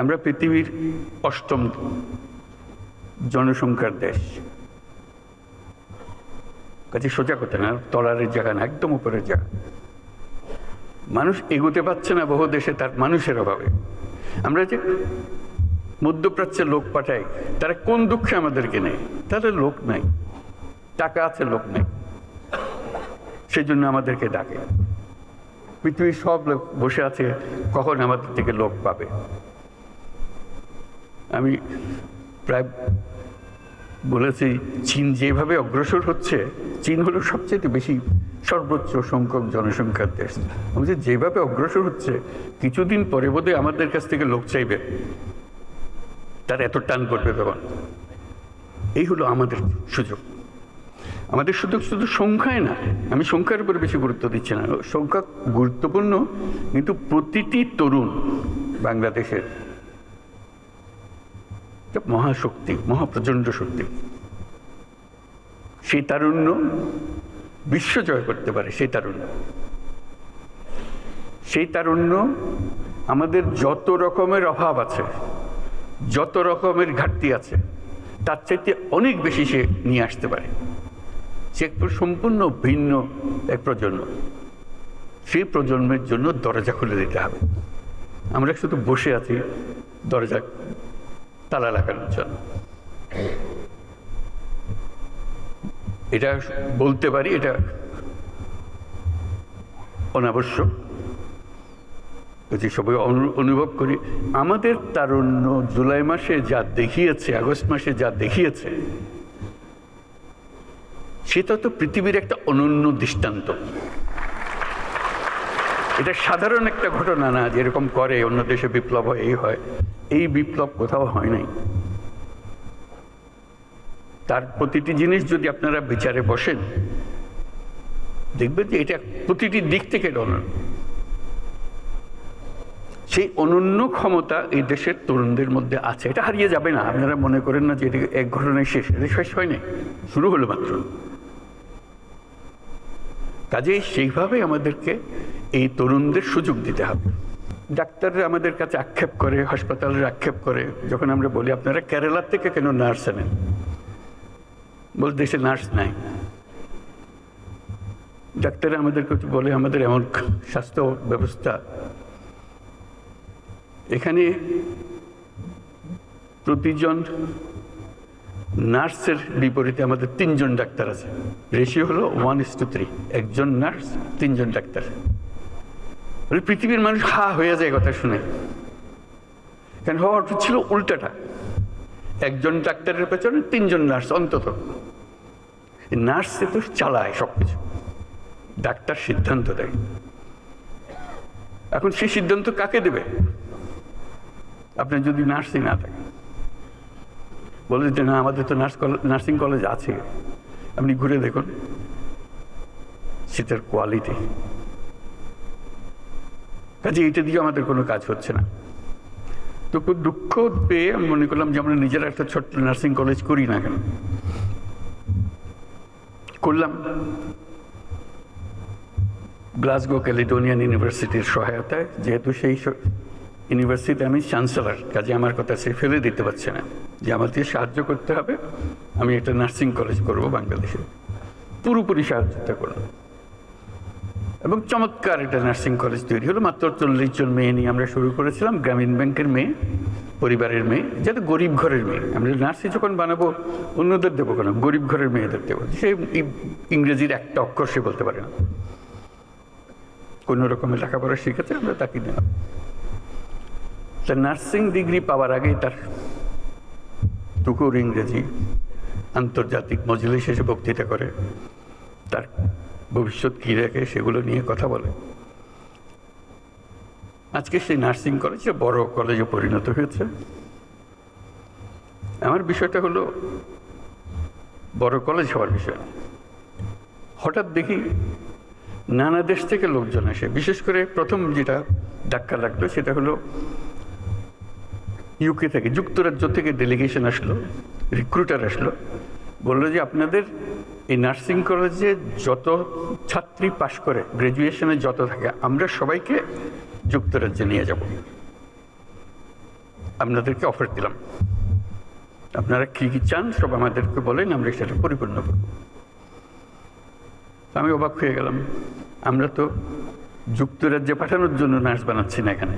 আমরা পৃথিবীর অষ্টম জনসংখ্যার দেশ। কাজে সোজা কথা না, তলারের জায়গা না, একদম উপরের জায়গা। মানুষ এগোতে পারছে না বহু দেশে, তার মানুষের অভাবে। আমরা যে মধ্যপ্রাচ্যের লোক পাঠাই, তারা কোন দুঃখে আমাদেরকে নেই তাদের লোক নাই। টাকা আছে, লোক নেই। সেই জন্য আমাদেরকে ডাকে। পৃথিবীর সব লোক বসে আছে, কখন আমাদের থেকে লোক পাবে? আমি প্রায় বলেছি, চীন যেভাবে অগ্রসর হচ্ছে, চীন হলো সবচেয়ে বেশি সর্বোচ্চ সংখ্যক জনসংখ্যার দেশ। যে যেভাবে অগ্রসর হচ্ছে, কিছুদিন পরে বোধহয় আমাদের কাছ থেকে লোক চাইবে। তার এত টান পড়বে তখন। এই হলো আমাদের সুযোগ। আমাদের সুযোগ শুধু সংখ্যায় না, আমি সংখ্যার উপর বেশি গুরুত্ব দিচ্ছি না। সংখ্যা গুরুত্বপূর্ণ, কিন্তু প্রতিটি তরুণ বাংলাদেশের মহাশক্তি, মহাপ্রচণ্ড শক্তি। সেই তারুণ্য বিশ্ব জয় করতে পারে, সেই তারুণ্য। সেই তারুণ্য আমাদের যত রকমের অভাব আছে, যত রকমের ঘাটতি আছে, তার চাইতে অনেক বেশি সে নিয়ে আসতে পারে। সে একটু সম্পূর্ণ ভিন্ন এক প্রজন্ম। সেই প্রজন্মের জন্য দরজা খুলে দিতে হবে। আমরা শুধু বসে আছি, দরজা তালা লাগানোর জন্য। এটা বলতে পারি, এটা অনাবশ্যক। যদি সবাই অনু- অনুভব করি, আমাদের তারুণ্য জুলাই মাসে যা দেখিয়েছে, আগস্ট মাসে যা দেখিয়েছে, সেটা তো পৃথিবীর একটা অনন্য দৃষ্টান্ত। এটা সাধারণ একটা ঘটনা না যেরকম করে, অন্য দেশে বিপ্লব হয়, এই হয়। এই বিপ্লব কোথাও হয় নাই। তার প্রতিটি জিনিস যদি আপনারা বিচারে বসেন, দেখবেন যে এটা প্রতিটি দিক থেকে অনন্য সেই অনন্য ক্ষমতা এই দেশের তরুণদের মধ্যে আছে। এটা হারিয়ে যাবে না। আপনারা মনে করেন না যে এটা এক ঘটনায় শেষ, এটা শেষ হয়নি শুরু হলো মাত্র। কাজেই সেইভাবে আমাদেরকে এই তরুণদের সুযোগ দিতে হবে। ডাক্তাররা আমাদের কাছে আক্ষেপ করে, হাসপাতালের আক্ষেপ করে, যখন আমরা বলি, আপনারা কেরালার থেকে কেন নার্স আনেন? বল দেশে নার্স নাই। ডাক্তাররা আমাদের আমাদেরকে বলে, আমাদের এমন স্বাস্থ্য ব্যবস্থা এখানে প্রতিজন নার্সের বিপরীতে আমাদের তিনজন ডাক্তার আছে। রেশিও হলো ওয়ান ইস টু থ্রি একজন নার্স, তিনজন ডাক্তার। বলে পৃথিবীর মানুষ হা হয়ে যায় কথা শুনে। কেন হওয়ার ছিল উল্টাটা। একজন ডাক্তারের পেছনে তিনজন নার্স অন্তত। নার্স তো চালায় সব কিছু ডাক্তার সিদ্ধান্ত দেয়। এখন সেই সিদ্ধান্ত কাকে দেবে? আপনার যদি নার্সিং না থাকে বলে যে, না, আমাদের তো নার্স নার্সিং কলেজ আছে। আপনি ঘুরে দেখুন, সেটার কোয়ালিটি। কাজে এটা দিয়ে আমাদের কোনো কাজ হচ্ছে না। তো খুব দুঃখ পেয়ে আমি মনে করলাম যে, আমরা নিজেরা একটা ছোট্ট নার্সিং কলেজ করি না কেন? করলাম। গ্লাসগো ক্যালিডোনিয়ান ইউনিভার্সিটির সহায়তায়, যেহেতু সেই ইউনিভার্সিটি আমি চ্যান্সেলার, কাজে আমার কথা সে ফেলে দিতে পারছে না। যে আমাদের সাহায্য করতে হবে, আমি একটা নার্সিং কলেজ করব বাংলাদেশে। পুরোপুরি সাহায্যতা করলাম এবং চমৎকার একটা নার্সিং কলেজ তৈরি হলো, মাত্র চল্লিশ জন মেয়ে নিয়ে আমরা শুরু করেছিলাম, গ্রামীণ ব্যাংকের মেয়ে, পরিবারের মেয়ে, যাতে গরিব ঘরের মেয়ে। আমরা নার্সি যখন বানাবো, অন্যদের দেবো কেন? গরিব ঘরের মেয়েদের দেবো। সে ইংরেজির একটা অক্ষর সে বলতে পারে না। কোনো রকমের লেখাপড়া শিখেছে, আমরা তাকে দিলাম। তা নার্সিং ডিগ্রি পাওয়ার আগেই তার টুকুর ইংরেজি আন্তর্জাতিক মজলিস এসে বক্তৃতা করে। তার ভবিষ্যৎ কী রেখে সেগুলো নিয়ে কথা বলে। আজকে সেই নার্সিং কলেজে বড় কলেজে পরিণত হয়েছে। আমার বিষয়টা হলো বড় কলেজ হওয়ার বিষয়। হঠাৎ দেখি নানা দেশ থেকে লোকজন আসে। বিশেষ করে প্রথম যেটা ধাক্কা লাগল সেটা হলো ইউকে থেকে, যুক্তরাজ্য থেকে ডেলিগেশন আসলো রিক্রুটার আসলো, বলল যে আপনাদের এই নার্সিং কলেজে যত ছাত্রী পাশ করে গ্র্যাজুয়েশনে যত থাকে, আমরা সবাইকে যুক্তরাজ্যে নিয়ে যাব। আপনাদেরকে অফার দিলাম। আপনারা কী কী চান, সব আমাদেরকে বলেন, আমরা সেটা পরিপূর্ণ করব। আমি অবাক হয়ে গেলাম। আমরা তো যুক্তরাজ্যে পাঠানোর জন্য নার্স বানাচ্ছি না এখানে।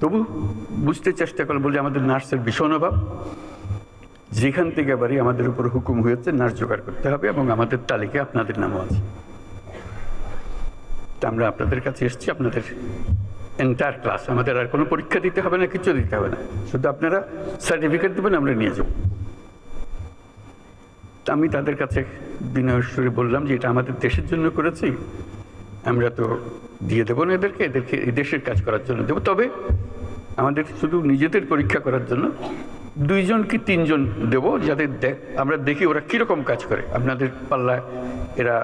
তবু বুঝতে চেষ্টা করলাম বলে আমাদের নার্সের ভীষণ অভাব। যেখান থেকে এবারই আমাদের উপর হুকুম হয়েছে নার্স জোগাড় করতে হবে এবং আমাদের তালিকায় আপনাদের নামও আছে। তা আমরা আপনাদের কাছে এসেছি, আপনাদের এন্টায়ার ক্লাস আমাদের আর কোনো পরীক্ষা দিতে হবে না, কিছু দিতে হবে না। শুধু আপনারা সার্টিফিকেট দেবেন, আমরা নিয়ে যাব। আমি তাদের কাছে বিনয় সুরে বললাম যে, এটা আমাদের দেশের জন্য করেছি আমরা তো দিয়ে দেবো না এদেরকে এদেরকে দেশের কাজ করার জন্য দেবো। তবে আমাদের শুধু নিজেদের পরীক্ষা করার জন্য দুইজন কি তিনজন দেব যাদের দেখ আমরা দেখি ওরা কীরকম কাজ করে। আপনাদের পাল্লায় এরা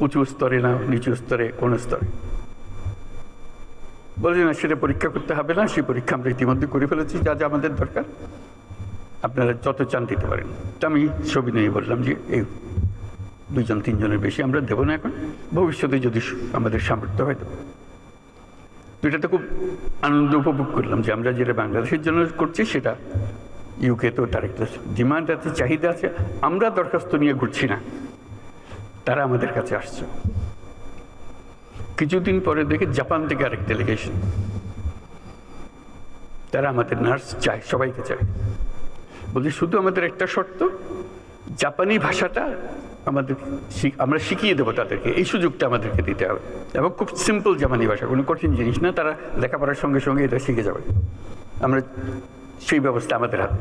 উঁচু স্তরে না নিচু স্তরে, কোন স্তরে? বলছি না, সেটা পরীক্ষা করতে হবে না, সেই পরীক্ষা আমরা ইতিমধ্যে করে ফেলেছি, যা যা আমাদের দরকার। আপনারা যত চান দিতে পারেন। তা আমি ছবি নিয়ে বললাম যে, এই দুইজন, তিনজনের বেশি আমরা দেবো না এখন। ভবিষ্যতে যদি আমাদের সামর্থ্য হয় তো। এটাতে খুব আনন্দ উপভোগ করলাম যে আমরা যেটা বাংলাদেশের জন্য করছি সেটা ইউকে তো তার একটা ডিমান্ড আছে, চাহিদা আছে। আমরা দরখাস্ত নিয়ে ঘুরছি না। তারা আমাদের কাছে আসছে। কিছুদিন পরে দেখে জাপান থেকে আরেক ডেলিগেশন তারা আমাদের নার্স চায়, সবাইকে চায়। বলছি, শুধু আমাদের একটা শর্ত, জাপানি ভাষাটা আমাদের আমরা শিখিয়ে দেবো তাদেরকে। এই সুযোগটা আমাদেরকে দিতে হবে। এবং খুব সিম্পল জামানি ভাষা, কোনো কঠিন জিনিস না, তারা লেখাপড়ার সঙ্গে সঙ্গে এটা শিখে যাবে। আমরা সেই ব্যবস্থা আমাদের হাতে।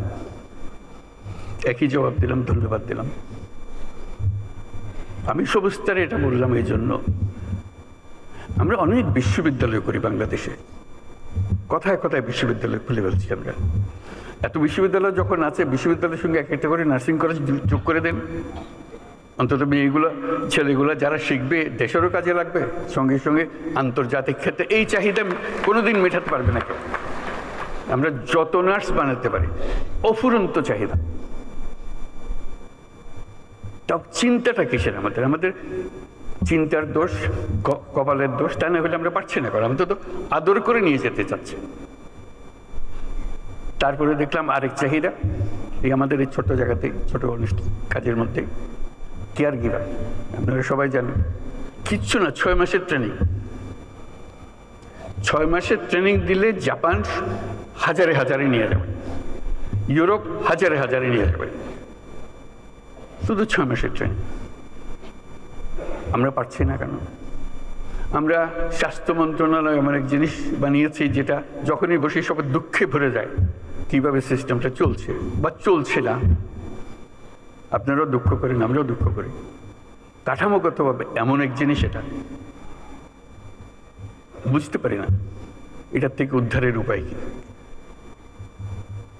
একই জবাব দিলাম, ধন্যবাদ দিলাম। আমি সবুস্তারে এটা বললাম এই জন্য, আমরা অনেক বিশ্ববিদ্যালয় করি বাংলাদেশে। কথায় কথায় বিশ্ববিদ্যালয় খুলে ফেলছি আমরা। এত বিশ্ববিদ্যালয় যখন আছে, বিশ্ববিদ্যালয়ের সঙ্গে এক একটা করে নার্সিং কলেজ যোগ করে দেন। অন্তত মেয়েগুলো, ছেলেগুলো যারা শিখবে, দেশেরও কাজে লাগবে, সঙ্গে সঙ্গে আন্তর্জাতিক ক্ষেত্রে এই চাহিদা কোনোদিন মেটাতে পারবে না কেউ। আমরা যত নার্স বানাতে পারি, অফুরন্ত চাহিদা। তাও চিন্তাটা কিসের আমাদের? আমাদের চিন্তার দোষ কপালের দোষ, তা না হলে আমরা পারছি না করা। অন্তত আদর করে নিয়ে যেতে চাচ্ছে। তারপরে দেখলাম আরেক চাহিদা, এই আমাদের এই ছোট্ট জায়গাতে ছোট অনুষ্ঠান, কাজের মধ্যে কেয়ার গিভার। আপনারা সবাই জানেন। কিচ্ছু না, ছয় মাসের ট্রেনিং। ছয় মাসের ট্রেনিং দিলে জাপান হাজারে হাজারে নিয়ে যাবে। ইউরোপ হাজারে হাজারে নিয়ে যাবে। শুধু ছয় মাসের ট্রেনিং। আমরা পারছি না কেন? আমরা স্বাস্থ্য মন্ত্রণালয় এমন এক জিনিস বানিয়েছি যেটা যখনই বসে সবার দুঃখে ভরে যায়, কীভাবে সিস্টেমটা চলছে বা চলছে না আপনারাও দুঃখ করেন, আমরাও দুঃখ করি। কাঠামোগতভাবে এমন এক জিনিস এটা। বুঝতে পারি না, এটার থেকে উদ্ধারের উপায় কি?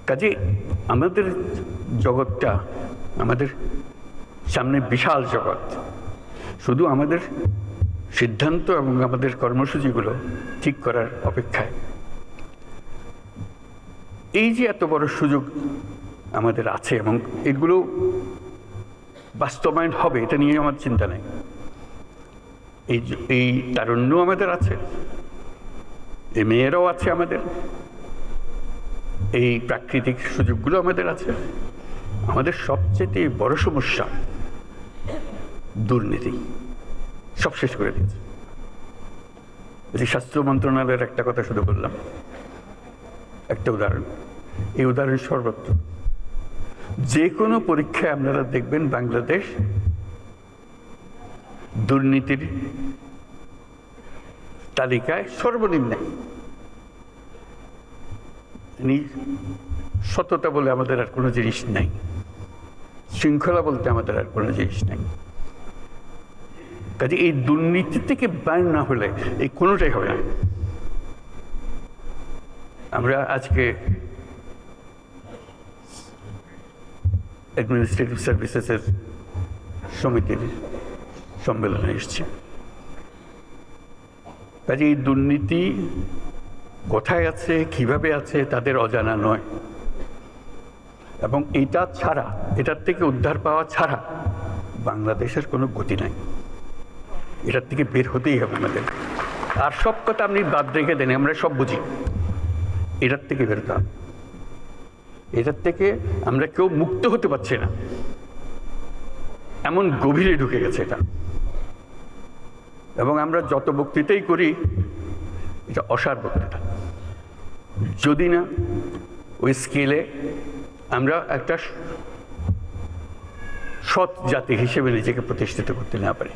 কাজে আমাদের জগৎটা, আমাদের সামনে বিশাল জগৎ। শুধু আমাদের সিদ্ধান্ত এবং আমাদের কর্মসূচিগুলো ঠিক করার অপেক্ষায়। এই যে এত বড় সুযোগ আমাদের আছে এবং এগুলো বাস্তবায়ন হবে, এটা নিয়ে আমার চিন্তা নেই। এই এই তারুণ্য আমাদের আছে, এই মেয়েরাও আছে আমাদের, এই প্রাকৃতিক সুযোগগুলো আমাদের আছে। আমাদের সবচেয়ে বড় সমস্যা দুর্নীতি, সব শেষ করে দিয়েছে। যে স্বাস্থ্য মন্ত্রণালয়ের একটা কথা শুধু বললাম। একটা উদাহরণ, এই উদাহরণ সর্বত্র যে কোনো পরীক্ষায় আপনারা দেখবেন বাংলাদেশ দুর্নীতির তালিকায় সর্বনিম্নে। সততা বলে আমাদের আর কোনো জিনিস নাই। শৃঙ্খলা বলতে আমাদের আর কোনো জিনিস নাই। কাজে এই দুর্নীতি থেকে বাইর না হলে এই কোনোটাই হবে না। আমরা আজকে অ্যাডমিনিস্ট্রেটিভ সার্ভিসেসের সমিতির সম্মেলনে এসেছি। কাজে এই দুর্নীতি কোথায় আছে, কীভাবে আছে, তাদের অজানা নয়। এবং এটা ছাড়া, এটার থেকে উদ্ধার পাওয়া ছাড়া বাংলাদেশের কোনো গতি নাই। এটার থেকে বের হতেই হবে আমাদের। আর সব কথা আপনি বাদ রেখে দেন, আমরা সব বুঝি। এটার থেকে বেরোতে হবে। এটার থেকে আমরা কেউ মুক্ত হতে পারছি না। এমন গভীরে ঢুকে গেছে এটা। এবং আমরা যত বক্তৃতাই করি, এটা অসার বক্তৃতা। যদি না, ওই স্কেলে আমরা একটা সৎ জাতি হিসেবে নিজেকে প্রতিষ্ঠিত করতে না পারি।